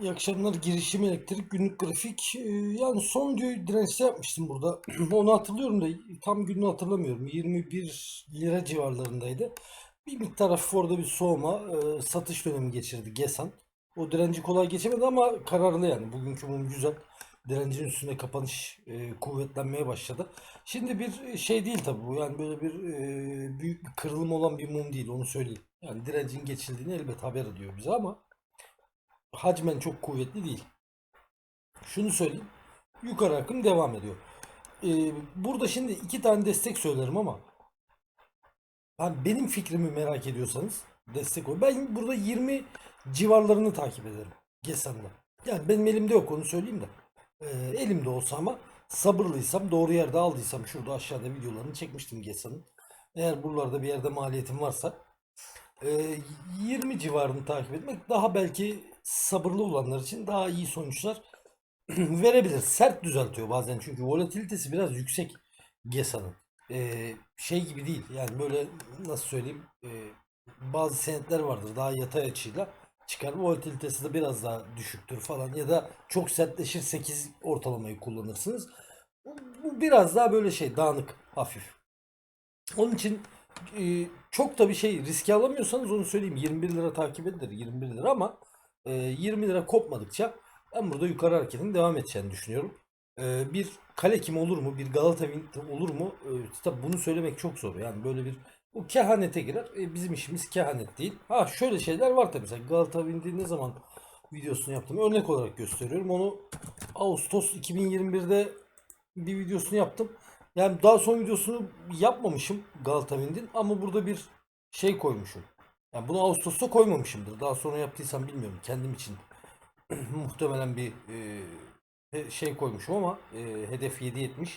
İyi akşamlar. Girişim elektrik günlük grafik. Ee, Yani son dirençte yapmıştım burada. Onu hatırlıyorum da tam gününü hatırlamıyorum. 21 lira civarlarındaydı. Bir miktar hafif orada bir soğuma, e, satış dönemi geçirdi GESAN. O direnci kolay geçemedi ama kararlı yani. Bugünkü mum güzel. Direncin üstünde kapanış e, kuvvetlenmeye başladı. Şimdi bir şey değil tabii bu. Yani böyle bir e, büyük bir kırılım olan bir mum değil onu söyleyeyim. Yani direncin geçildiğini elbet haber ediyor bize ama hacmen çok kuvvetli değil. Şunu söyleyeyim. Yukarı akım devam ediyor. Ee, burada şimdi iki tane destek söylerim ama ben benim fikrimi merak ediyorsanız destek ol. Ben burada 20 civarlarını takip ederim. Gesan'da. Yani benim elimde yok onu söyleyeyim de. Ee, elimde olsa ama sabırlıysam doğru yerde aldıysam şurada aşağıda videolarını çekmiştim Gesan'ın. Eğer buralarda bir yerde maliyetim varsa ee, 20 civarını takip etmek daha belki sabırlı olanlar için daha iyi sonuçlar verebilir. Sert düzeltiyor bazen çünkü volatilitesi biraz yüksek GESA'nın. Ee, şey gibi değil yani böyle nasıl söyleyeyim ee, bazı senetler vardır daha yatay açıyla çıkar volatilitesi de biraz daha düşüktür falan ya da çok sertleşir 8 ortalamayı kullanırsınız. Bu biraz daha böyle şey dağınık hafif. Onun için e, çok da bir şey riske alamıyorsanız onu söyleyeyim 21 lira takip edilir 21 lira ama e, 20 lira kopmadıkça ben burada yukarı hareketin devam edeceğini düşünüyorum. E, bir kale kim olur mu? Bir Galata olur mu? E, tabii bunu söylemek çok zor. Yani böyle bir bu kehanete girer. E, bizim işimiz kehanet değil. Ha şöyle şeyler var tabii. Mesela Galata Wind'i ne zaman videosunu yaptım? Örnek olarak gösteriyorum. Onu Ağustos 2021'de bir videosunu yaptım. Yani daha son videosunu yapmamışım Galata Wind'in ama burada bir şey koymuşum. Yani bunu Ağustos'ta koymamışımdır. Daha sonra yaptıysam bilmiyorum. Kendim için muhtemelen bir e, şey koymuşum ama e, hedef 7.70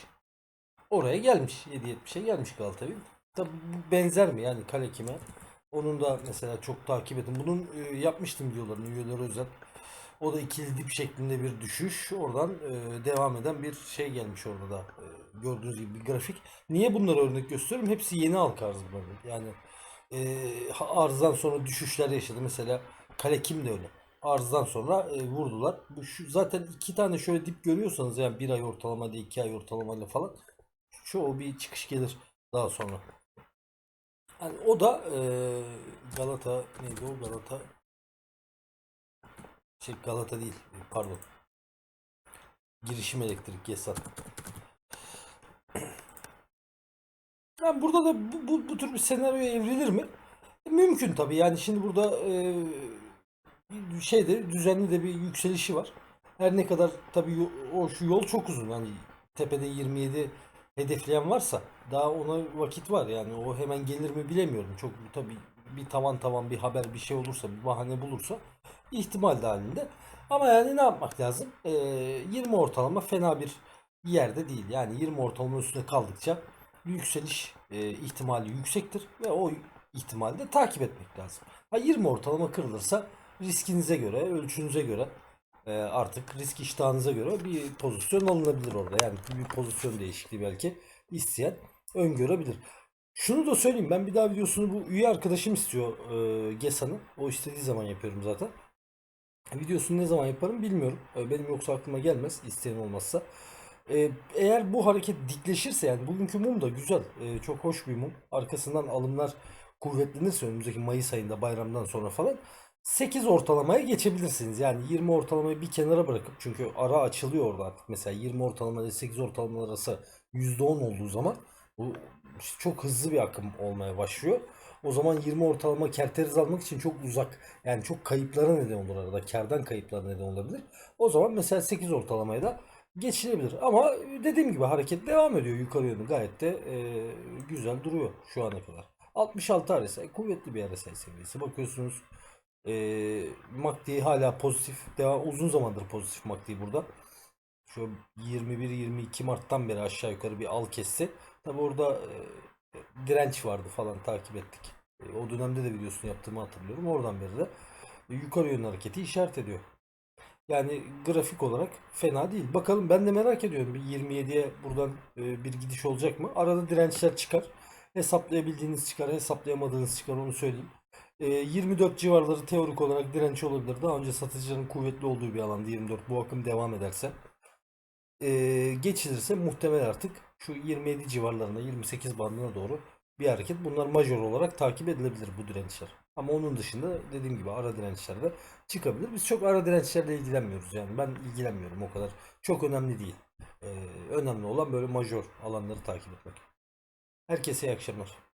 oraya gelmiş. 7.70'e gelmiş Galata Wind. Tabi benzer mi yani kale kime? Onun da mesela çok takip edin. Bunun e, yapmıştım videolarını üyeleri özel. O da ikili dip şeklinde bir düşüş. Oradan e, devam eden bir şey gelmiş orada da. E, gördüğünüz gibi bir grafik. Niye bunları örnek gösteriyorum? Hepsi yeni halka arz bunların. Yani e, arzdan sonra düşüşler yaşadı. Mesela Kale kim de öyle. Arzdan sonra e, vurdular. Bu şu, zaten iki tane şöyle dip görüyorsanız yani bir ay ortalamayla iki ay ortalamayla falan çoğu bir çıkış gelir daha sonra. Yani o da e, Galata neydi o Galata şey Galata değil pardon. Girişim elektrik Gesat. Yani burada da bu, bu, bu tür bir senaryoya evrilir mi? E, mümkün tabii. Yani şimdi burada e, şeyde düzenli de bir yükselişi var. Her ne kadar tabii o şu yol çok uzun. Hani tepede 27 hedefleyen varsa daha ona vakit var. Yani o hemen gelir mi bilemiyorum. Çok tabii bir tavan tavan bir haber bir şey olursa bir bahane bulursa ihtimal dahilinde. Ama yani ne yapmak lazım? E, 20 ortalama fena bir yerde değil. Yani 20 ortalama üstüne kaldıkça yükseliş e, ihtimali yüksektir ve o ihtimalde takip etmek lazım. Ha 20 ortalama kırılırsa riskinize göre, ölçünüze göre e, artık risk iştahınıza göre bir pozisyon alınabilir orada. Yani bir pozisyon değişikliği belki isteyen öngörebilir. Şunu da söyleyeyim ben bir daha videosunu bu üye arkadaşım istiyor e, Gesa'nın. O istediği zaman yapıyorum zaten. Videosunu ne zaman yaparım bilmiyorum. E, Benim yoksa aklıma gelmez isteyen olmazsa. E, eğer bu hareket dikleşirse yani bugünkü mum da güzel. e, çok hoş bir mum. Arkasından alımlar kuvvetlenirse önümüzdeki Mayıs ayında bayramdan sonra falan 8 ortalamaya geçebilirsiniz. Yani 20 ortalamayı bir kenara bırakıp çünkü ara açılıyor orada artık. Mesela 20 ortalama ile 8 ortalama arası %10 olduğu zaman bu çok hızlı bir akım olmaya başlıyor. O zaman 20 ortalama kerteriz almak için çok uzak. Yani çok kayıplara neden olur arada. Kardan kayıplara neden olabilir. O zaman mesela 8 ortalamaya da geçilebilir. Ama dediğim gibi hareket devam ediyor yukarı yönlü. Gayet de e, güzel duruyor şu ana kadar. 66 RSI kuvvetli bir RSI seviyesi. Bakıyorsunuz e, MACD hala pozitif. Devam, uzun zamandır pozitif MACD burada. Şu 21-22 Mart'tan beri aşağı yukarı bir al kesti. Tabi orada e, direnç vardı falan takip ettik. E, o dönemde de videosunu yaptığımı hatırlıyorum. Oradan beri de yukarı yönlü hareketi işaret ediyor. Yani grafik olarak fena değil. Bakalım ben de merak ediyorum. Bir 27'ye buradan e, bir gidiş olacak mı? Arada dirençler çıkar. Hesaplayabildiğiniz çıkar, hesaplayamadığınız çıkar onu söyleyeyim. E, 24 civarları teorik olarak direnç olabilir. Daha önce satıcıların kuvvetli olduğu bir alanda 24 bu akım devam ederse. E, geçilirse muhtemel artık şu 27 civarlarına 28 bandına doğru bir hareket. Bunlar major olarak takip edilebilir bu dirençler. Ama onun dışında dediğim gibi ara dirençler de çıkabilir. Biz çok ara dirençlerle ilgilenmiyoruz yani. Ben ilgilenmiyorum o kadar. Çok önemli değil. Ee, önemli olan böyle major alanları takip etmek. Herkese iyi akşamlar.